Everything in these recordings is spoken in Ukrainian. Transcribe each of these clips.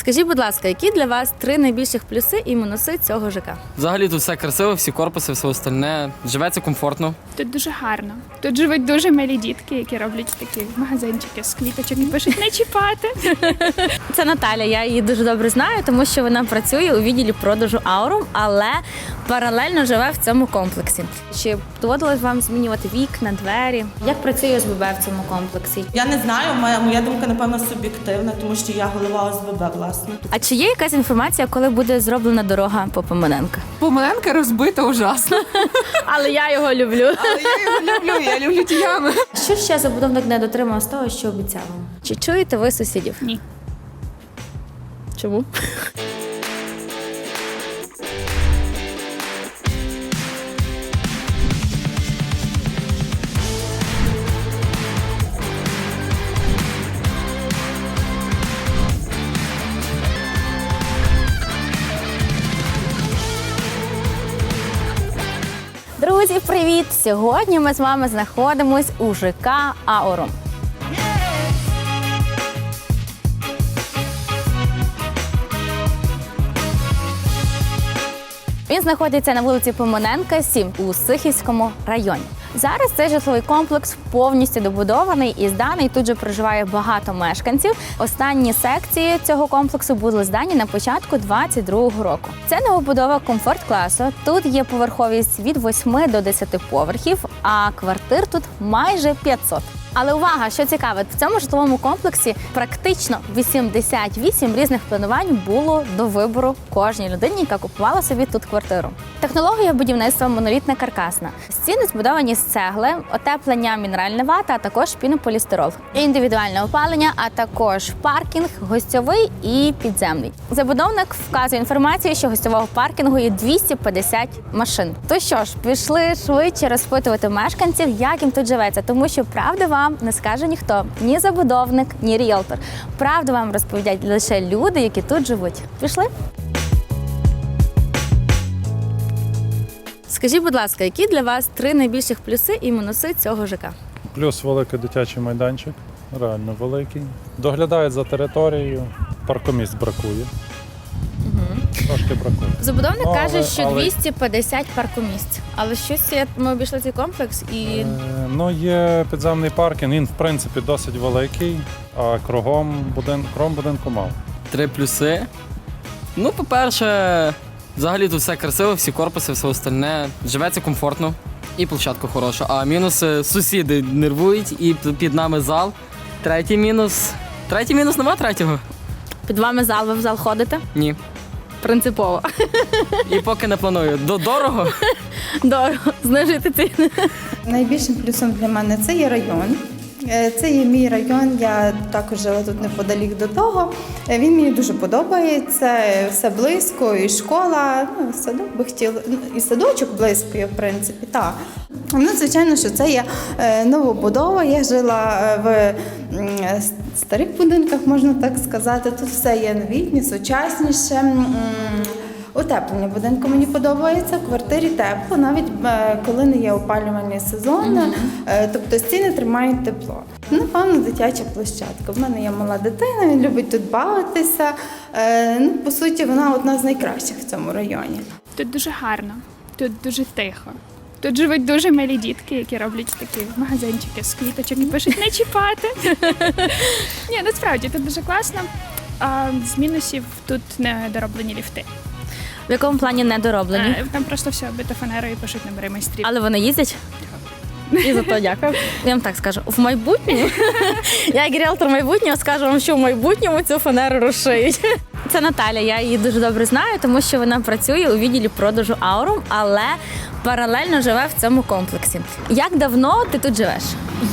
Скажіть, будь ласка, які для вас три найбільших плюси і мінуси цього ЖК? Взагалі тут все красиво, всі корпуси, все остальне. Живеться комфортно. Тут дуже гарно. Тут живуть дуже милі дітки, які роблять такі магазинчики з квіточок і пишуть не чіпати. Це Наталя. Я її дуже добре знаю, тому що вона працює у відділі продажу аурум, але паралельно живе в цьому комплексі. Чи доводилось вам змінювати вікна, двері? Як працює ОСББ в цьому комплексі? Я не знаю, моя, моя думка напевно суб'єктивна, тому що я голова ОСББ, власне. А чи є якась інформація, коли буде зроблена дорога по Поминенка? Помиленка розбита ужасно. Але я його люблю. Але я його люблю, я люблю ті ями. Що ще забудовник не дотримав з того, що обіцяв? Чи чуєте ви сусідів? Ні. Чому? Друзі, привіт! Сьогодні ми з вами знаходимось у ЖК Аурум. Він знаходиться на вулиці Помоненка, 7 у Сихівському районі. Зараз цей житловий комплекс повністю добудований і зданий. Тут же проживає багато мешканців. Останні секції цього комплексу були здані на початку 22-го року. Це новобудова комфорт класу. Тут є поверховість від 8 до 10 поверхів, а квартир тут майже 500. Але увага, що цікаве, в цьому житловому комплексі практично 88 різних планувань було до вибору кожній людині, яка купувала собі тут квартиру. Технологія будівництва монолітна каркасна. Стіни збудовані з цегли, отеплення мінеральна вата, а також пінополістирол, індивідуальне опалення, а також паркінг, гостьовий і підземний. Забудовник вказує інформацію, що гостьового паркінгу є 250 машин. То що ж, пішли швидше розпитувати мешканців, як їм тут живеться, тому що правди вам не скаже ніхто, ні забудовник, ні ріелтор. Правду вам розповідають лише люди, які тут живуть. Пішли. Скажіть, будь ласка, які для вас три найбільших плюси і мінуси цього ЖК? Плюс великий дитячий майданчик, реально великий. Доглядають за територією, паркомісць бракує. Трошки бракує. Забудовник Ну, каже, але- що але- 250 паркомісць. Але щось я- ми обійшли цей комплекс і Е, Ну, є підземний паркінг, він в принципі досить великий, а кругом будин, кругом будинку мало. Три плюси. Ну, по-перше, взагалі тут все красиво, всі корпуси, все остальне. Живеться комфортно і площадка хороша. А мінуси сусіди нервують і п- під нами зал. Третій мінус. Третій мінус нема третього? під вами зал, ви в зал ходите? Ні. Принципово. І поки не планую. До дорого. Дорого, знижити ціни. Найбільшим плюсом для мене це є район. Е, Це є мій район, я також жила тут неподалік до того. Е, Він мені дуже подобається, е, все близько, і школа, ну, садок би хотіла, ну, і садочок близько в принципі, так. Ну, звичайно, що це є е, новобудова. Я жила е, в е, старих будинках, можна так сказати. Тут все є новітнє, сучасніше. Утеплення будинку мені подобається, в квартирі тепло, навіть коли не є опалювальний сезон, е, тобто стіни тримають тепло. Напевно, дитяча площадка. В мене є мала дитина, він любить тут бавитися. Ну, по суті, вона одна з найкращих в цьому районі. Тут дуже гарно, тут дуже тихо. Тут живуть дуже милі дітки, які роблять такі магазинчики з квіточок і пишуть не чіпати. Ні, насправді тут дуже класно. А з мінусів тут не дороблені ліфти. В якому плані недороблені? Е, Там просто все оббито фанерою і пишуть набери майстрів. Але вони їздять. І за то дякую. Я вам так скажу. В майбутньому, я як ріелтор майбутнього скажу вам, що в майбутньому цю фанеру розшиють. Це Наталя. Я її дуже добре знаю, тому що вона працює у відділі продажу аурум, але паралельно живе в цьому комплексі. Як давно ти тут живеш?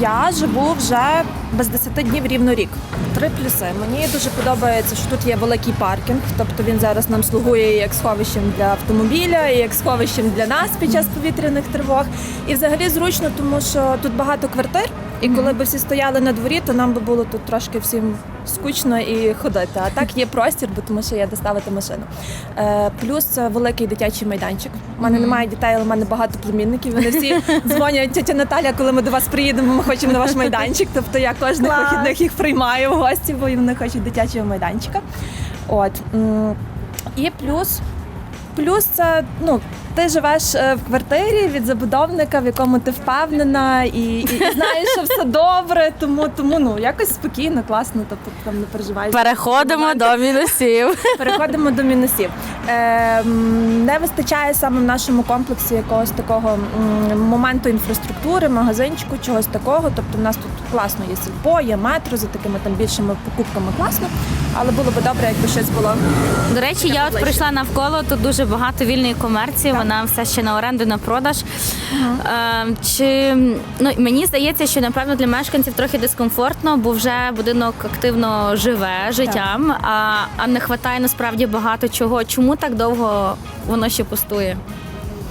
Я живу вже без 10 днів рівно рік. Три плюси. Мені дуже подобається, що тут є великий паркінг, тобто він зараз нам слугує як сховищем для автомобіля, і як сховищем для нас під час повітряних тривог. І взагалі зручно, тому що тут багато квартир. І коли б всі стояли на дворі, то нам би було тут трошки всім скучно і ходити. А так є простір, бо тому що є де ставити машину. Е, плюс великий дитячий майданчик. У мене немає дітей, але в мене багато племінників. Вони всі дзвонять тетя Наталя, коли ми до вас приїдемо, ми хочемо на ваш майданчик. Тобто я кожних вихідних їх приймаю в гості, бо вони хочуть дитячого майданчика. От. І плюс, плюс це, ну, ти живеш е, в квартирі від забудовника, в якому ти впевнена, і, і, і знаєш, що все добре, тому, тому ну, якось спокійно, класно, тобто там не переживаєш. Переходимо до мінусів. Переходимо до мінусів. Е, не вистачає саме в нашому комплексі якогось такого моменту інфраструктури, магазинчику, чогось такого. Тобто, в нас тут класно є сільпо, є метро за такими там більшими покупками класно. Але було би добре, якби щось було. До речі, я от прийшла навколо, тут дуже багато вільної комерції, вона все ще на оренду, на продаж. Е, чи ну мені здається, що напевно для мешканців трохи дискомфортно, бо вже будинок активно живе життям, а, а не вистачає насправді багато чого. Чому так довго воно ще пустує?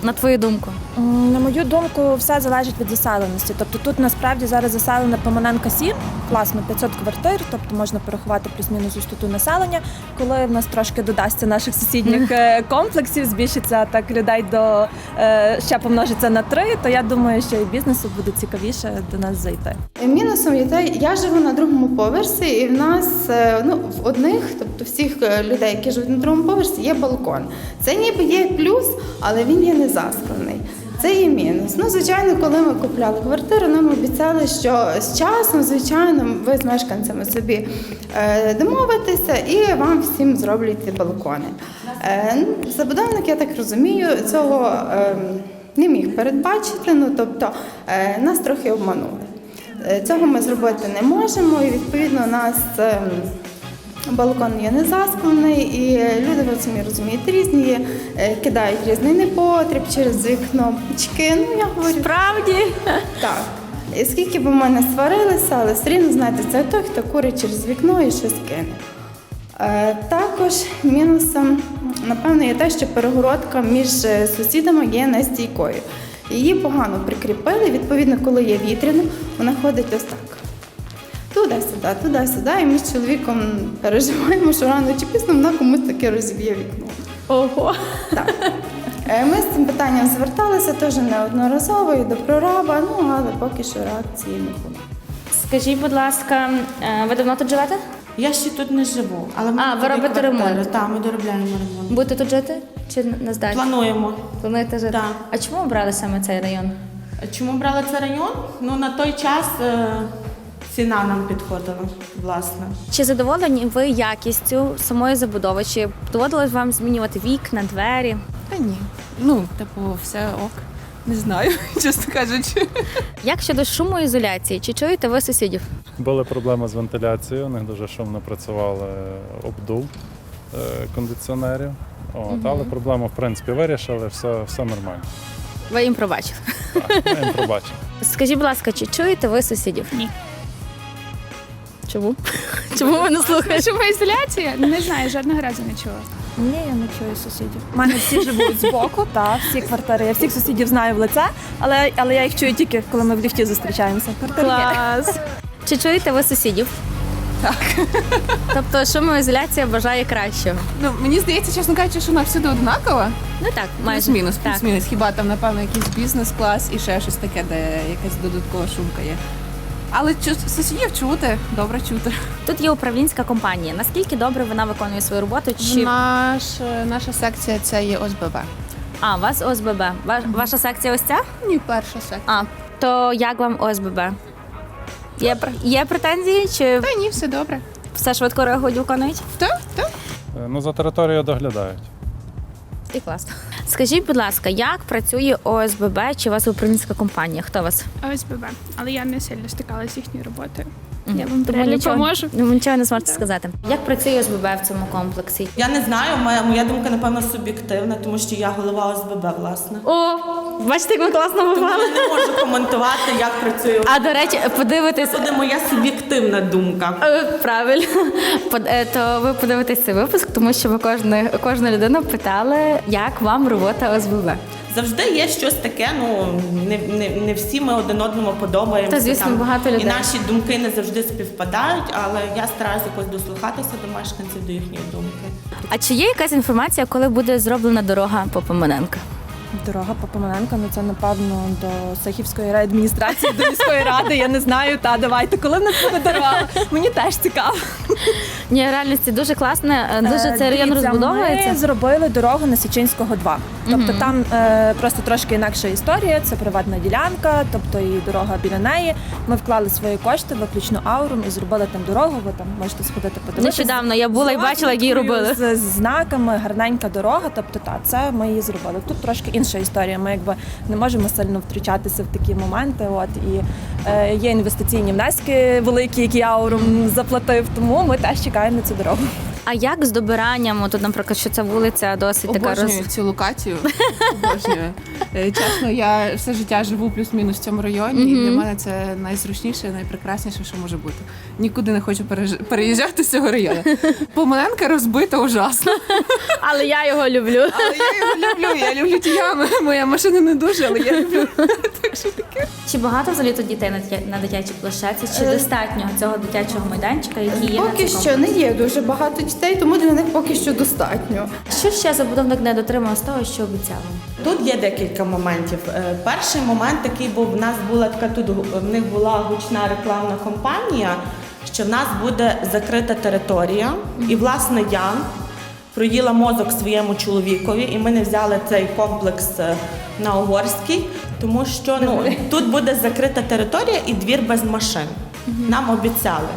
На твою думку? М, На мою думку, все залежить від заселеності. Тобто тут насправді зараз заселена Поманенка 7, класно 500 квартир, тобто можна порахувати плюс-мінус густоту населення. Коли в нас трошки додасться наших сусідніх е, комплексів, збільшиться так людей до е, ще помножиться на три, то я думаю, що і бізнесу буде цікавіше до нас зайти. Мінусом є те, я живу на другому поверсі, і в нас е, ну в одних, тобто всіх е, людей, які живуть на другому поверсі, є балкон. Це ніби є плюс, але він є не засклений. Це є мінус. Ну, звичайно, коли ми купляли квартиру, нам обіцяли, що з часом, звичайно, ви з мешканцями собі е, домовитеся і вам всім зроблять ці балкони. Е, ну, забудовник, я так розумію, цього е, не міг передбачити. Ну тобто е, нас трохи обманули. Цього ми зробити не можемо, і відповідно нас ем, балкон є не засклений, і люди, ви самі розумієте, різні є, е, кидають різний непотріб через вікно. Чки, ну я говорю Справді. так. І скільки б ми не сварилися, але все рівно, знаєте, це той, хто курить через вікно і щось кине. Е, Також мінусом, напевно, є те, що перегородка між е, сусідами є нестійкою. Її погано прикріпили. Відповідно, коли є вітряно, вона ходить ось так. Туди-сюди, туди-сюди. І ми з чоловіком переживаємо, що рано чи пізно вона комусь таке розіб'є вікно. Ого. Так. Е, Ми з цим питанням зверталися теж неодноразово і до прораба, ну але поки що реакції не було. Скажіть, будь ласка, е, ви давно тут живете? Я ще тут не живу, але ми А, ви робите квартиру. ремонт? Так, ми доробляємо ремонт. Будете тут жити чи на здачі? Плануємо. Плануєте жити? Так. А чому обрали саме цей район? Чому брали цей район? Ну на той час е, ціна нам підходила, власне. Чи задоволені ви якістю самої забудови? Чи доводилось вам змінювати вікна, двері? Та ні. Ну, типу, все ок. Не знаю, чесно кажучи. Як щодо шумоізоляції? Чи чуєте ви сусідів? Були проблеми з вентиляцією, у них дуже шумно працювали обдув е, кондиціонерів. От, Але проблему, в принципі, вирішили, все, все нормально. Ви їм пробачили? Так, ми їм пробачимо. Скажіть, будь ласка, чи чуєте ви сусідів? Ні. Чому? Чому ви не слухаєте? Шумоізоляція? Не знаю, жодного разу не чула. Ні, я не чую сусідів. У мене всі живуть збоку, так, всі квартири. Я всіх сусідів знаю в лице, але, але я їх чую тільки, коли ми в ліфті зустрічаємося. Клас. Чи чуєте ви сусідів? Так. Тобто шумоізоляція бажає кращого. Ну, мені здається, чесно кажучи, що вона всюди однакова. Ну так, майже. Плюс-мінус, плюс-мінус. Хіба там, напевно, якийсь бізнес-клас і ще щось таке, де якась додаткова шумка є. Але чу- сусідів чути, добре чути. Тут є управлінська компанія. Наскільки добре вона виконує свою роботу? Чи Наш, наша секція це є ОСББ. а у вас ОСББ? Ва- Ваша секція ось ця? Ні, перша секція. А то як вам ОСББ? Є пр- є претензії, чи Та ні, все добре. все швидко реагують, виконують? Так, так. Е, Ну, за територією доглядають. І класно. Скажіть, будь ласка, як працює ОСББ? Чи у вас управлінська компанія? Хто вас? ОСББ. Але я не сильно стикалася з їхньою роботою. Я вам Тому нічого, поможу. нічого не зможете сказати. Як працює ОСББ в цьому комплексі? Я не знаю, моя, моя думка, напевно, суб'єктивна, тому що я голова ОСББ, власне. О, бачите, як ми класно Тому я не можу коментувати, як працює. А до речі, подивитись. Це буде моя суб'єктивна думка. Е, Правильно, Под- е, то ви подивитесь цей випуск, тому що ви кожне, кожну людину питали, як вам робота ОСББ. Завжди є щось таке, ну не, не, не всі ми один одному подобаємося. Та, звісно, багато людей. І наші думки не завжди співпадають, але я стараюся якось дослухатися до мешканців, до їхньої думки. А чи є якась інформація, коли буде зроблена дорога по Поминенка? Дорога по Поминенка, ну це напевно до Сихівської адміністрації, до міської ради. Я не знаю. Та давайте, коли в нас буде дорога? Мені теж цікаво. Ні, в реальності дуже класно, е, дуже цей район розбудовується. Ми зробили дорогу на Січинського 2. Тобто там е, просто трошки інакша історія. Це приватна ділянка, тобто і дорога біля неї. Ми вклали свої кошти, виключно аурум, і зробили там дорогу. Ви там можете сходити подивитися. Нещодавно я була і бачила, як її робили. З, з знаками, гарненька дорога. Тобто, та це ми її зробили. Тут трошки інша історія. Ми якби не можемо сильно втручатися в такі моменти. От і е, є інвестиційні внески великі, які аурум заплатив. Тому ми теж чекаємо на цю дорогу. А як з добиранням? Тут, наприклад, що ця вулиця досить така роз... Обожнюю цю локацію. Обожнюю. Е, Чесно, я все життя живу плюс-мінус в цьому районі, і для мене це найзручніше, найпрекрасніше, що може бути. Нікуди не хочу переїжджати з цього району. Поминанка розбита ужасно. Але я його люблю. Але я його люблю. Я люблю ті ями. Моя машина не дуже, але я люблю. Так що таке. Чи багато взагалі тут дітей на дитя- на дитячій площадці? Чи Е, достатньо цього дитячого майданчика, який є Поки що не є дуже багато дітей, тому для них поки що достатньо. Що ще забудовник не дотримав з того, що обіцяв? Тут є декілька моментів. Е, Перший момент такий був: в нас була така тут в них була гучна рекламна кампанія, що в нас буде закрита територія, і власне я проїла мозок своєму чоловікові, і ми не взяли цей комплекс е, на Угорський, тому що ну тут буде закрита територія і двір без машин. Нам обіцяли.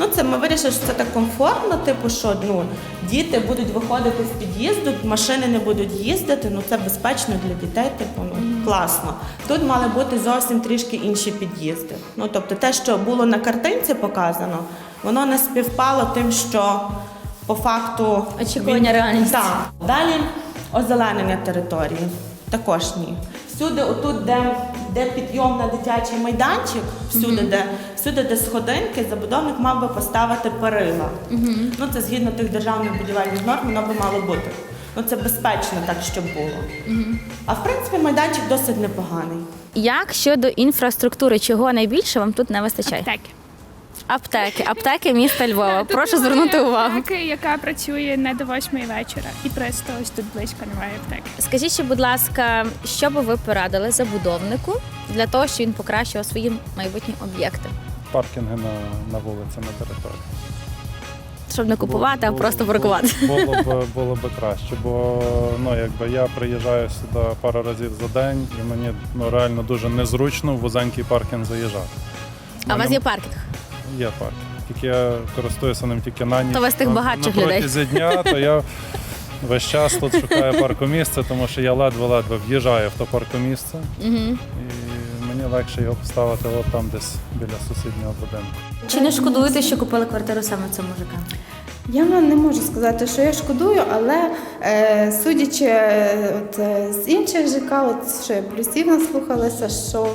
Ну це ми вирішили, що це так комфортно, типу, що ну діти будуть виходити з під'їзду, машини не будуть їздити. Ну це безпечно для дітей, типу, ну класно. Тут мали бути зовсім трішки інші під'їзди. Ну тобто, те, що було на картинці показано, воно не співпало тим, що по факту Очікування реальності. Так. Далі озеленення території. Також ні. Всюди, отут, де, де підйом на дитячий майданчик, всюди, де, всюди, де сходинки, забудовник мав би поставити перила. Ну, це згідно тих державних будівельних норм, воно би мало бути. Ну, це безпечно так, щоб було. А в принципі, майданчик досить непоганий. Як щодо інфраструктури, чого найбільше вам тут не вистачає? Аптеки. Аптеки, аптеки міста Львова. Прошу звернути увагу. Аптеки, яка працює не до восьмої вечора. І просто ось тут близько немає аптеки. Скажіть, ще, будь ласка, що би ви порадили забудовнику для того, щоб він покращував свої майбутні об'єкти, Паркінги на, на вулиці, на території. щоб не купувати, а Було- просто було- паркувати? Було б було б краще, бо ну якби я приїжджаю сюди пару разів за день, і мені ну реально дуже незручно в вузенький паркінг заїжджати. А у вас є паркінг? Є паркінг. Тільки я користуюся ним тільки на ніч. То з тих багатших на людей. протязі дня, то я весь час тут шукаю паркомісце, тому що я ледве-ледве в'їжджаю в то паркомісце. Угу. І легше його поставити от там десь біля сусіднього будинку. Чи не шкодуєте, що купили квартиру саме цього цьому ЖК? Я не можу сказати, що я шкодую, але е, судячи е, от, е, з інших ЖК, от що я плюсів наслухалася, що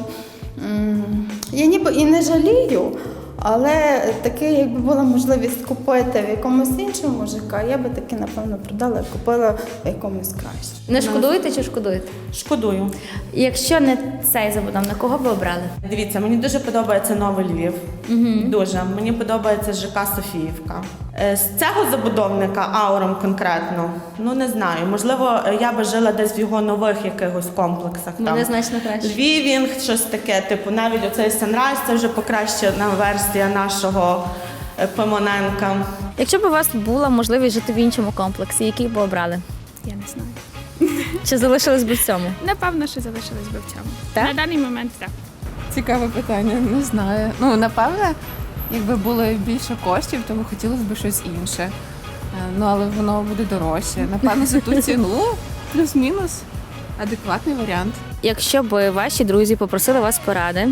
м, я ніби і не жалію, але таке, якби була можливість купити в якомусь іншому ЖК, я би таки, напевно, продала і купила в якомусь краще. Не шкодуєте чи шкодуєте? Шкодую. Якщо не цей забудовник, кого ви обрали? Дивіться, мені дуже подобається новий Львів. Дуже. Мені подобається ЖК Софіївка. Е, З цього забудовника ауром конкретно, ну не знаю. Можливо, е, я би жила десь в його нових якихось комплексах. Там. Значно краще. Львівінг, щось таке, типу, навіть оцей Санрайз, це вже покращена версія нашого е, Пимоненка. Якщо б у вас була можливість жити в іншому комплексі, який би обрали? Я не знаю. Чи залишились би в цьому? Напевно, що залишились би в цьому. Так? На даний момент так. Цікаве питання, не знаю. Ну, напевне, якби було більше коштів, то хотілося б щось інше. Е, Ну, але воно буде дорожче. Напевно, за ту ціну плюс-мінус адекватний варіант. Якщо б ваші друзі попросили вас поради,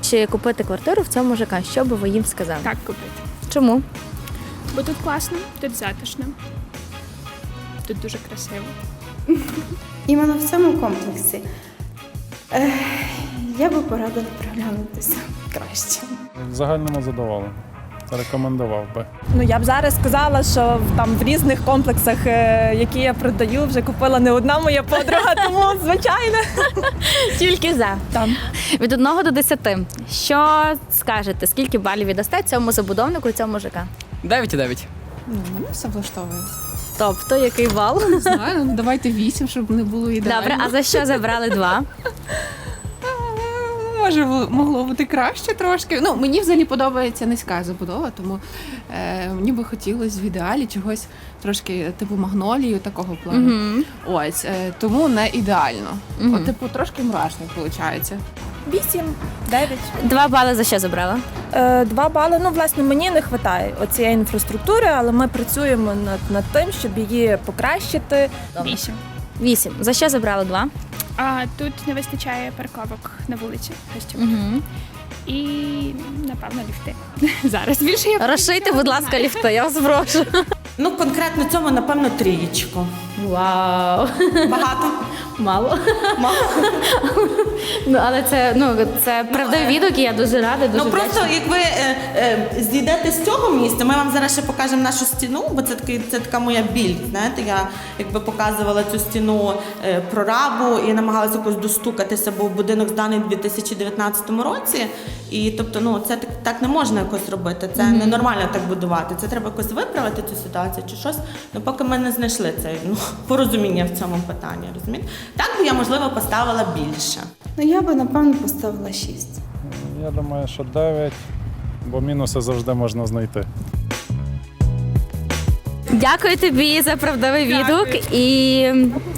чи купити квартиру в цьому ЖК, що би ви їм сказали? Так купити. Чому? Бо тут класно, тут затишно. Тут дуже красиво. Іменно в цьому комплексі я би порадила приглянутися краще. В загальному задоволений. Рекомендував би. Ну я б зараз сказала, що там в різних комплексах, е, які я продаю, вже купила не одна моя подруга, тому звичайно. Тільки за. Там. Від 1 до 10. Що скажете? Скільки балів віддасте цьому забудовнику і цьому ЖК? 9,9. Ну, мене все влаштовує. Тобто, який бал? Не знаю, ну, давайте вісім, щоб не було ідеально. Добре, а за що забрали два? Може, бу- могло бути краще трошки. Ну, мені взагалі подобається низька забудова, тому е, мені би хотілося в ідеалі чогось трошки типу магнолію такого плану. Ось, е, тому не ідеально. От, типу, трошки мурашник виходить. Вісім, дев'ять. Два бали за що забрала? Е, Два бали. Ну, власне, мені не вистачає оцієї інфраструктури, але ми працюємо над, над тим, щоб її покращити. Вісім. Вісім. За що забрали два? А тут не вистачає парковок на вулиці. Угу. І, напевно, ліфти. Зараз більше я Розшийте, будь ласка, ліфти, я вас прошу. Ну, конкретно цьому, напевно, трієчку. Вау. Багато. Мало. Мало. Ну, але це, ну, це правдиві відгуки, я дуже рада, дуже Ну просто вдячна. як ви е, е, зійдете з цього місця, ми вам зараз ще покажемо нашу стіну, бо це такий це така моя біль. Знаєте, я якби показувала цю стіну е, прорабу і намагалася якось достукатися, бо будинок зданий у 2019 році. І тобто, ну це так, так не можна якось робити. Це ненормально так будувати. Це треба якось виправити цю ситуацію чи щось. Ну поки ми не знайшли це ну, порозуміння в цьому питанні. Розумієте? Так би я можливо поставила більше. Ну я би напевно поставила шість. Я думаю, що 9, бо мінуси завжди можна знайти. Дякую тобі за правдивий відгук і,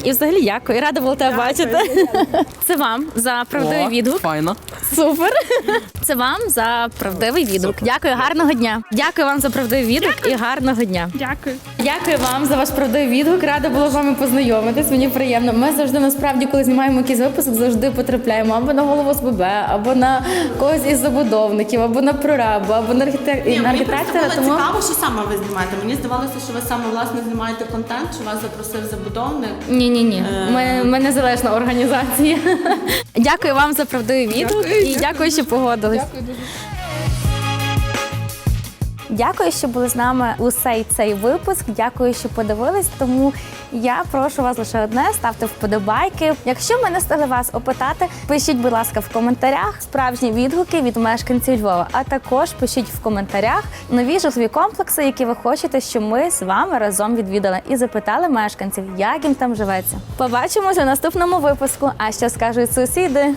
і взагалі дякую. Рада була тебе бачити. Це вам за правдивий відгук. Файно. Супер. Це вам за правдивий відгук. Дякую, гарного дня. Дякую вам за правдивий відгук і гарного дня. Дякую. Дякую вам за ваш правдивий відгук. Рада була з вами познайомитись. Мені приємно. Ми завжди насправді, коли знімаємо якийсь випуск, завжди потрапляємо або на голову СББ, або на когось із забудовників, або на прорабу, або на Ні, мені просто архітектора. було Тому цікаво, що саме ви знімаєте. Мені здавалося, що ви саме власне знімаєте контент, що вас запросив забудовник. ні, ні, ні. Е. Ми, ми незалежна організація. Дякую вам за правдивий відгук і дякую, що погодились. Дякую дуже. Дякую, що були з нами усей цей випуск. Дякую, що подивились. Тому я прошу вас лише одне: ставте вподобайки. Якщо ми не встигли вас опитати, пишіть, будь ласка, в коментарях справжні відгуки від мешканців Львова. А також пишіть в коментарях нові житлові комплекси, які ви хочете, щоб ми з вами разом відвідали і запитали мешканців, як їм там живеться. Побачимося у наступному випуску. А що скажуть сусіди?